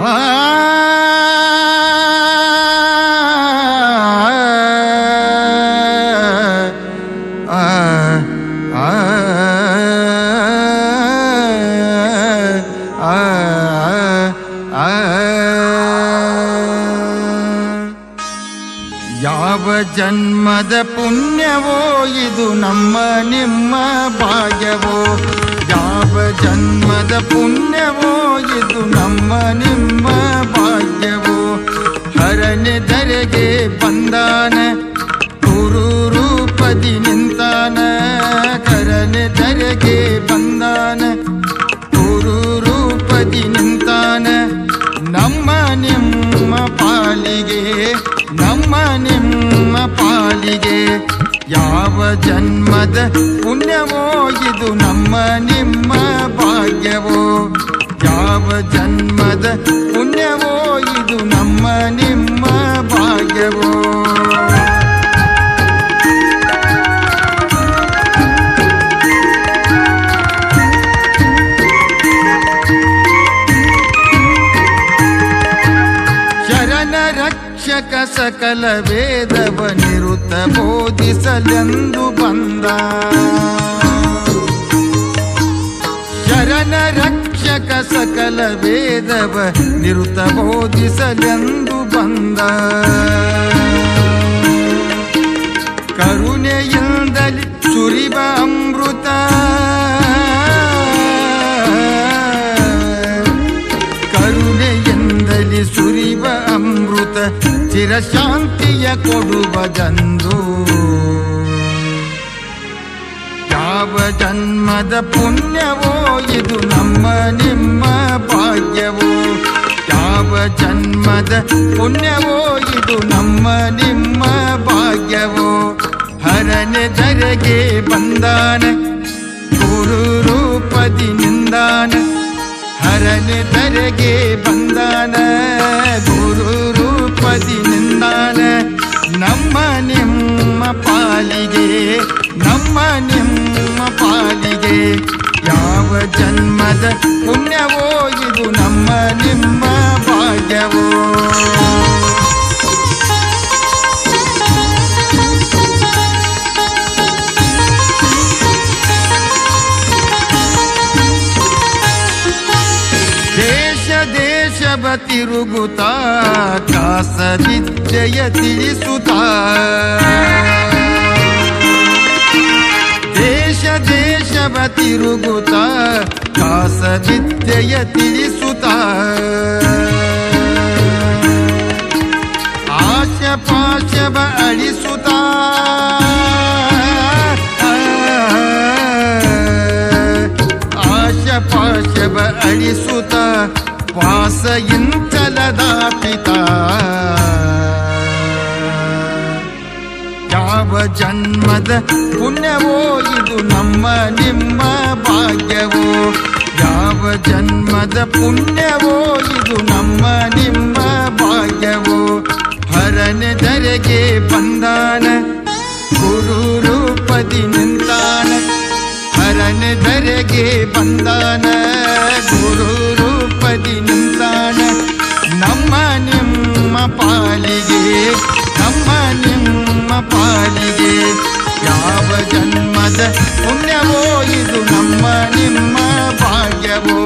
ಆ ಆ ಆ ಯಾವ ಜನ್ಮದ ಪುಣ್ಯವೋ, ಇದು ನಮ್ಮ ನಿಮ್ಮ ಭಾಗ್ಯವೋ? ಯಾವ ಜನ್ಮದ ಪುಣ್ಯವೋ, ಇದು ನಮ್ಮ ಬಂದಾನ. ಗುರು ರೂಪದಿ ನಿಂತಾನ. ಕರನ ಧರೆಗೆ ಬಂದಾನ. ಗುರು ರೂಪದಿ ನಿಂತಾನ. ನಮ್ಮ ನಿಮ್ಮ ಪಾಲಿಗೆ, ನಮ್ಮ ನಿಮ್ಮ ಪಾಲಿಗೆ ಯಾವ ಜನ್ಮದ ಪುಣ್ಯವೋ ಇದು ನಮ್ಮ ನಿಮ್ಮ ಭಾಗ್ಯವೋ? ಯಾವ ಜನ್ಮದ ಪುಣ್ಯವೋ ಇದು ನಮ್ಮ ನಿಮ್ಮ ಶರಣ ರಕ್ಷಕ ಸಕಲ ವೇದವ ನಿರುತ ಬೋಧಿಸಲೆಂದು ಬಂದ. ಶರಣ ರಕ್ಷಕ ಸಕಲ ವೇದವ ನಿರುತ ಬೋಧಿಸಲೆಂದು ಬಂದ. ಕರುಣೆಯಿಂದಲಿ ಸುರಿವ ಅಮೃತ. ಕರುಣೆಯಿಂದಲಿ ಸುರಿವ ಅಮೃತ, ಚಿರಶಾಂತಿಯ ಕೊಡುವ ಜಂದು. ಯಾವ ಜನ್ಮದ ಪುಣ್ಯವೋ, ಇದು ನಮ್ಮ, ನಿಮ್ಮ ಭಾಗ್ಯವೋ. ಯಾವ ಜನ್ಮದ ಪುಣ್ಯವೋ, ಇದು ನಮ್ಮ ನಿಮ್ಮ ಭಾಗ್ಯವೋ. ಹರನೆ ಜರಗೆ ಬಂದಾನ, ಗುರು ರೂಪದಿ ನಿಂದಾನ ಹರನೆ ಜರಗೆ ಬಂದಾನ, ಗುರು ರೂಪದಿ ನಿಂದಾನ ನಮ್ಮ ನಿಮ್ಮ ಪಾಲಿಗೆ, ನಮ್ಮ ನಿಮ್ಮ ಪಾಲಿಗೆ. ಯಾವ ಜನ್ಮದ ಪುಣ್ಯವೋ? ಇದು ನಮ್ಮ ನಿಮ್ಮ ಭಾಗ್ಯವೋ? ದೇಶ ದೇಶವ ತಿರುಗುತ್ತ ಕಾಸ ವಿದ್ಯೆಯ ತಿಳಿಸುತ್ತ ದೇಶ ದೇಶವ ತಿರುಗುತ್ತ ಕಾಸ ವಿದ್ಯೆಯ ತಿಳಿಸುತ್ತ. ಆಶ ಪಾಶವ ಅಳಿಸುತ್ತ. ಆಶ ಪಾಶವ ಅಳಿಸುತ್ತ. ವಾಸ ಇಂಚಲದ ಯಾವ ಜನ್ಮದ ಪುಣ್ಯವೋ, ಇದು ನಮ್ಮ ನಿಮ್ಮ ಭಾಗ್ಯವೋ? ಯಾವ ಜನ್ಮದ ಪುಣ್ಯವೋ, ಇದು ನಮ್ಮ ನಿಮ್ಮ ಭಾಗ್ಯವೋ? ಹರನೆ ಧರೆಗೆ ಬಂದಾನ, ಗುರು ರೂಪದಿ ನಿಂತಾನ, ಹರನೆ ಧರೆಗೆ ಬಂದಾನ. ಜನ್ಮದ ಪುಣ್ಯವೋ ಇದು ನಮ್ಮ ನಿಮ್ಮ ಭಾಗ್ಯವೋ.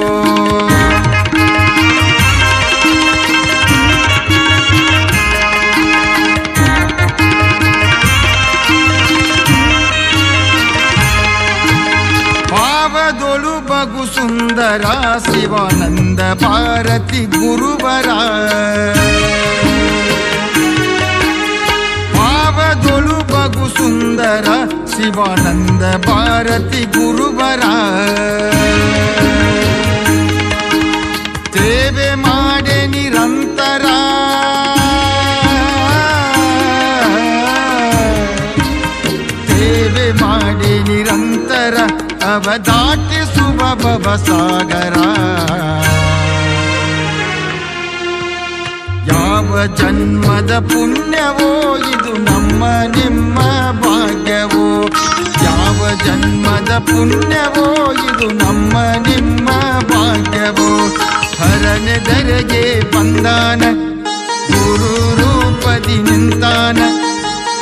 ಬಗು ಸುಂದರ ಶಿವಾನಂದ ಭಾರತಿ ಗುರುವರ ಬಗು ಸುಂದರ ಶಿವಾನಂದ ಭಾರತಿ ಗುರುವರ ಸೇವೆ ಮಾಡೆ ನಿರಂತರ ಸೇವೆ ಮಾಡಿ ನಿರಂತರ ಅವದಾಟಿಸುವ ಭವಸಾಗರ ಯಾವ ಜನ್ಮದ ಪುಣ್ಯವೋ ಇದು ನಮ್ಮ ನಿಮ್ಮ ನಿಂತಾನ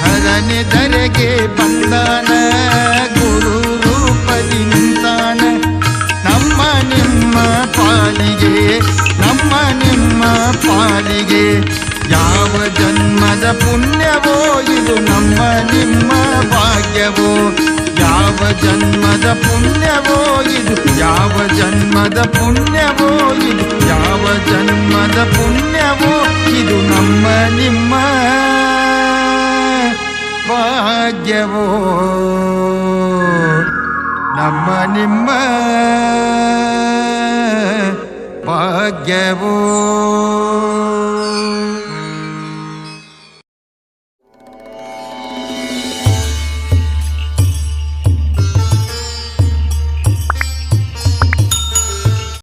ಹರನೆದರೆಗೆ ಬಂದಾನ, ಗುರು ರೂಪದಿ ನಿಂತಾನ. ನಮ್ಮ ನಿಮ್ಮ ಪಾಲಿಗೆ, ನಮ್ಮ ನಿಮ್ಮ ಪಾಲಿಗೆ, ಯಾವ ಜನ್ಮದ ಪುಣ್ಯವೋ, ಇದು ನಮ್ಮ ನಿಮ್ಮ ಭಾಗ್ಯವೋ. ಯಾವ ಜನ್ಮದ ಪುಣ್ಯವೋ, ಇದು ಯಾವ ಜನ್ಮದ ಪುಣ್ಯವೋ, ಇದು ಯಾವ ಜನ್ಮದ ಪುಣ್ಯವೋ, ಇದು ನಮ್ಮ ನಿಮ್ಮ ಭಾಗ್ಯವೋ ನಮ್ಮ ನಿಮ್ಮ ಭಾಗ್ಯವೋ